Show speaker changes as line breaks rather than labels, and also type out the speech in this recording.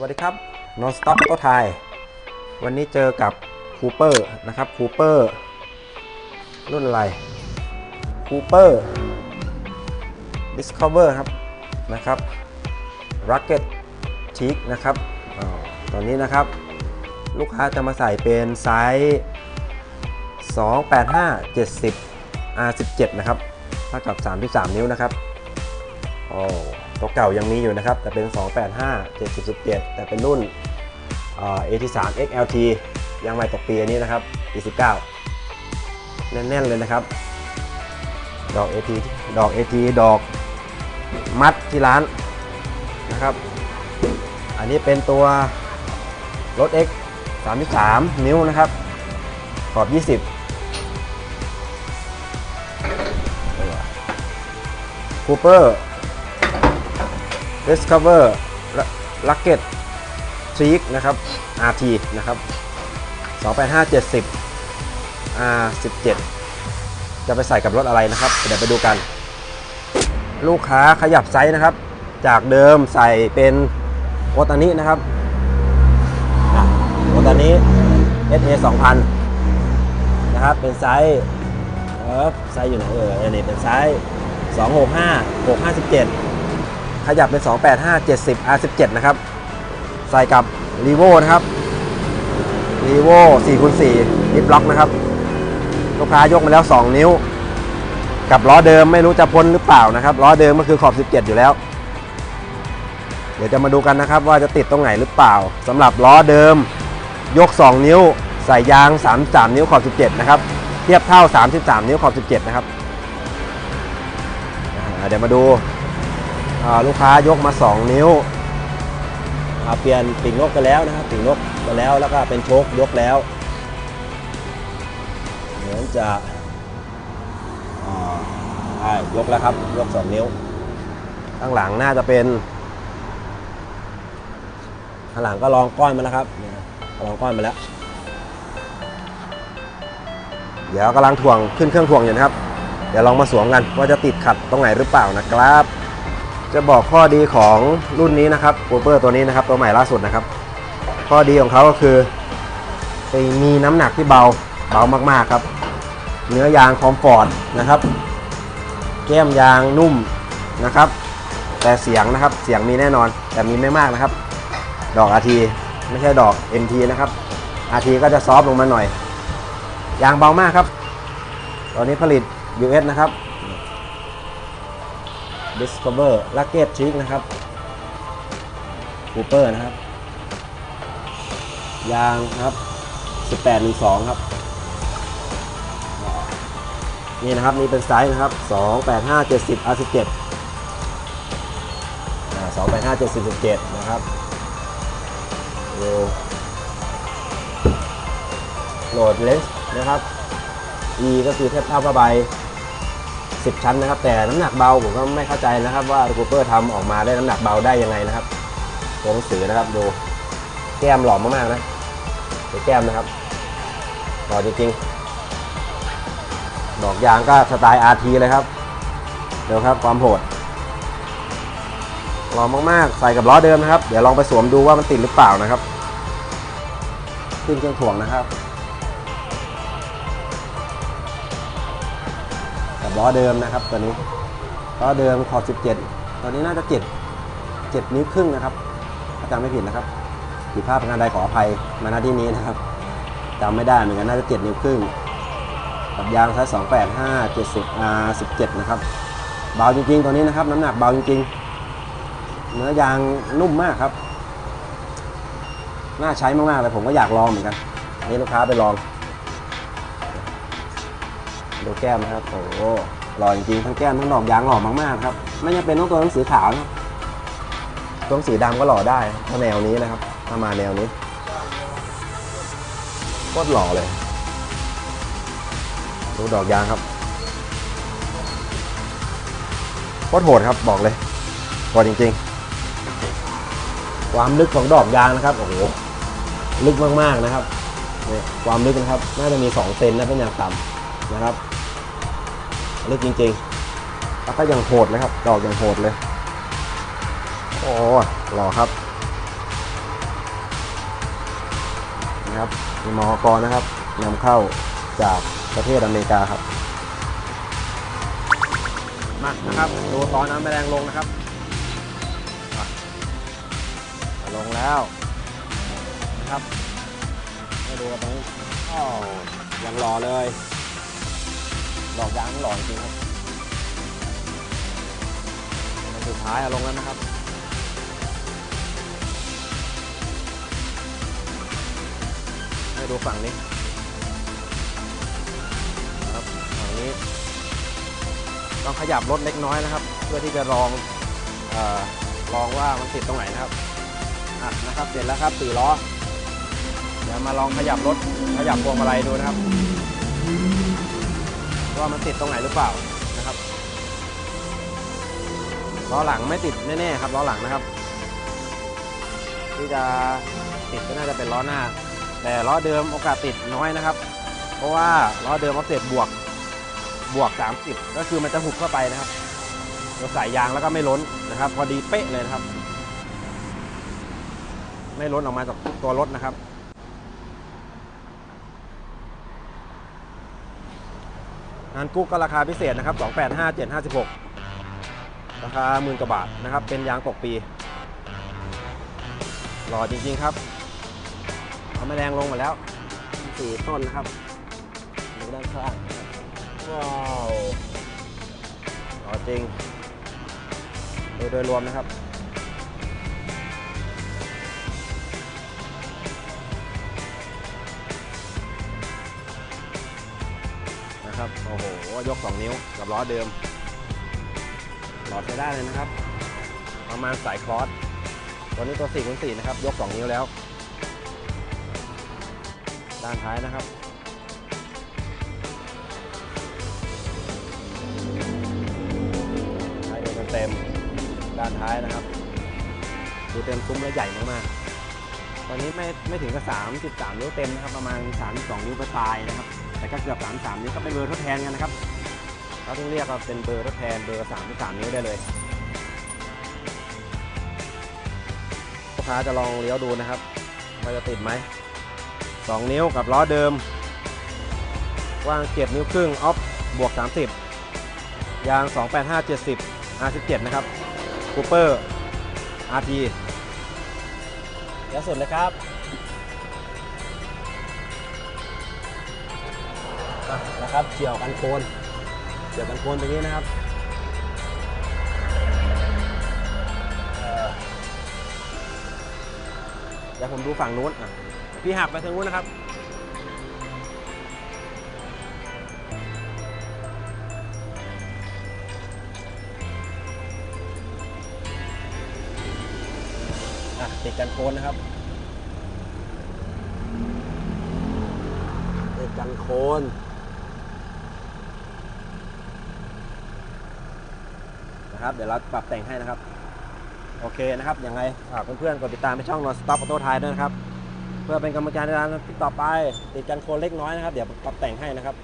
วัสดีครับ Non Stop ก็ไทยวันนี้เจอกับคูเปอร์นะครับคูเปอร์รุ่นอะไรคูเปอร์ Discover ครับนะครับ Rocket Cheek นะครับอาตอนนี้นะครับ ลูกค้าจะมาใส่เป็นไซส์ 285 70 R17 นะครับเท่ากับ 33 นิ้วนะครับโอ้ ตัวเก่ายังมีอยู่นะครับ แต่เป็น 285 70 17 แต่เป็นรุ่นเอ่อ AT3 XLT ยังใหม่ตกปีอันนี้นะครับปี19 แน่นๆเลยนะครับ ดอก AT ดอก AT ดอกมัดที่ร้านนะครับ อันนี้เป็นตัวรถ X 33 นิ้วนะครับ ขอบ 20คูเปอร์ Discover Rocket t r e a k นะครับ RT นะครับ 28570 R17 จะไปใส่กับรถอะไรนะครับ เดี๋ยวไปดูกัน ลูกค้าขยับไซส์นะครับ จากเดิมใส่เป็นโอตานินะครับอะโอตานิ SA 2000 นะครับ เป็นไซส์เออไซส์อยู่ไหนเอออันนี้เป็นไซส์265 657 ขยับเป็น 285 70 R17 นะครับ ใส่กับ r e v o นะครับ r e v o 4คูณ4ลิฟล็อกนะครับ ลูกค้ายกมาแล้ว 2 นิ้ว กับล้อเดิมไม่รู้จะพ้นหรือเปล่านะครับ ล้อเดิมก็คือขอบ 17 อยู่แล้ว เดี๋ยวจะมาดูกันนะครับ ว่าจะติดตรงไหนหรือเปล่าสำหรับล้อเดิม ยก 2 นิ้ว ใส่ยาง 33 นิ้วขอบ 17 นะครับ เทียบเท่า 33 นิ้วขอบ 17 นะครับเดี๋ยวมาดู ลูกค้ายกมา 2 นิ้วเปลี่ยนปีกนกกันแล้วนะครับปีกนกกันแล้วแล้วก็เป็นโชคยกแล้ว เหมือนจะใช่ยกแล้วครับ ยก 2 นิ้ว ข้างหลังน่าจะเป็น ข้างหลังก็ลองก้อนมาแล้วครับลองก้อนมาแล้ว เดี๋ยวกำลังถ่วงขึ้นเครื่องถ่วงอยู่นะครับ เดี๋ยวลองมาสวมกันว่าจะติดขัดตรงไหนหรือเปล่านะครับ จะบอกข้อดีของรุ่นนี้นะครับโ o เปอร์ตัวนี้นะครับ ตัวใหม่ล่าสุดนะครับ ข้อดีของเขาก็คือมีน้ำหนักที่เบาเบามากๆครับ เนื้อยางคอมฟอร์ตนะครับ แก้มยางนุ่มนะครับ แต่เสียงนะครับเสียงมีแน่นอน แต่มีไม่มากนะครับ ดอก RT ไม่ใช่ดอก MT นะครับ RT ก็จะซอฟต์ลงมาหน่อย ยางเบามากครับ ตอนนี้ผลิต US นะครับ Discover Rocket Trick นะครับ Cooper นะครับ ยางครับ 1812 ครับ นี่นะครับ นี่เป็นไซส์นะครับ 285 70 R17 285 70 17 นะครับโหลโหลดเลนส์นะครับ E ก็คือเทียบเท่าผ้าใบ 10 ชั้นนะครับ แต่น้ำหนักเบาผมก็ไม่เข้าใจนะครับ ว่าคูเปอร์ทำออกมาได้น้ำหนักเบาได้ยังไงนะครับ ตัวหนังสือนะครับดูแก้มหล่อมากๆนะดูแก้มนะครับหล่อจริงๆดอกยางก็สไตล์ RT เลยครับเดี๋ยวครับความโหดหล่อมากๆ ใส่กับล้อเดิมนะครับ เดี๋ยวลองไปสวมดูว่ามันติดหรือเปล่านะครับขึ้นเครื่องถ่วงนะครับ กับล้อเดิมนะครับตัวนี้ล้อเดิมขอบ 17ตอนนี้น่าจะ 7 7 นิ้วครึ่งนะครับถ้าจำไม่ผิดนะครับผิดพลาดประการใดขออภัยมาณที่นี้นะครับจำไม่ได้เหมือนกันน่าจะ 7 นิ้วครึ่งกับยางไซส์285 70 R 17 นะครับเบาจริงๆ ตัวนี้นะครับ น้ำหนักเบาจริงๆ เนื้อยางนุ่มมากครับ น่าใช้มากๆเลยผมก็อยากลองเหมือนกันอันนี่ลูกค้าไปลอง ดูแก้มนะครับ โอ้โหหล่อจริงๆทั้งแก้มทั้งดอกยางหล่อมากๆครับ ไม่จำเป็นต้องตัวหนังสือขาวนะตัวหนังสือดำก็หล่อได้ถ้าแนวนี้นะครับถ้ามาแนวนี้โคตรหล่อเลย ดูดอกยางครับโคตรโหดครับบอกเลยโหดจริงๆ ความลึกของดอกยางนะครับโอ้โหลึกมากๆนะครับเนี่ยความลึกนะครับ น่าจะมี 2 เซนนะเป็นอย่างต่ำนะครับ ลึกจริงๆ แล้วก็ยังโหดเลยครับ ดอกยังโหดเลย โอ้หล่อครับนะครับมีมอกรนะครับนำเข้าจากประเทศอเมริกาครับ มานะครับ ดูตอนน้ำแมลงลงนะครับลงแล้วนะครับให้ดูกันตรงนี้อ้าวยังรอเลย ดอกยางหล่อจริงครับอันสุดท้ายเอาลงแล้วนะครับให้ดูฝั่งนี้นะครับฝั่งนี้ ต้องขยับรถเล็กน้อยนะครับ เพื่อที่จะลองอลองว่ามันติดตรงไหนนะครับอะนะครับเสร็จแล้วครับสี่ล้อเดี๋ยวมาลองขยับรถขยับพวงมาลัยดูนะครับ ว่ามันติดตรงไหนหรือเปล่านะครับล้อหลังไม่ติดแน่ๆครับล้อหลังนะครับ ที่จะติดก็น่าจะเป็นล้อหน้า แต่ล้อเดิมโอกาสติดน้อยนะครับ เพราะว่าล้อเดิมออฟเซตบวกบวก 30 ก็คือมันจะหุบเข้าไปนะครับเราใส่ยางแล้วก็ไม่ล้นนะครับ พอดีเป๊ะเลยนะครับ ไม่ล้นออกมาจากตัวรถนะครับ งานกุ๊กก็ราคาพิเศษนะครับ 285 756 ราคาหมื่นกว่าบาทนะครับ เป็นยางปกปีหล่อจริงๆครับเอาแมลงลงหมาแล้วสี่ต้นนะครับดูด้านข้างว้าวหล่อจริงดูโดยรวมนะครับ โอ้โหยก 2 นิ้วกับล้อเดิม หลอดใช้ได้เลยนะครับ ประมาณสายคลอสตัวนี้ตัว4คูณ4นะครับ ยก 2 นิ้วแล้ว ด้านท้ายนะครับท้ายดูเต็ม ด้านท้ายนะครับ ดูเต็มซุ้มแล้วใหญ่มากๆตอนนี้ไม่ไม่ถึงกับ33 นิ้วเต็มนะครับ ประมาณ 32 นิ้วปลายนะครับ แต่ก็เกือบ 33 นิ้วก็เป็นเบอร์ทดแทนกันนะครับเขาต้องเรียกว่าเป็นเบอร์ทดแทนเบอร์ 33 นิ้วได้เลยลูกค้าจะลองเลี้ยวดูนะครับว่าจะติดไหม 2 นิ้วกับล้อเดิมกว้าง 7 นิ้วครึ่งออฟบวก 30 ยาง 285 70 R17 นะครับคูเปอร์ RT แล้วสุดเลยครับ นะครับเกี่ยวกันโคนเกี่ยวกันโคนตรงนี้นะครับเดี๋ยวผมดูฝั่งนู้นอะพี่หักไปทางนู้นนะครับอะติดกันโคนนะครับติดกันโคน นะครับ เดี๋ยวเราปรับแต่งให้นะครับ โอเคนะครับยังไงฝากเพื่อนๆกดติดตามไปช่อง Non Stop Auto Thai ด้วยนะครับ เพื่อเป็นกำลังใจในการติดต่อไปติดกันโคนเล็กน้อยนะครับ เดี๋ยวปรับแต่งให้นะครับ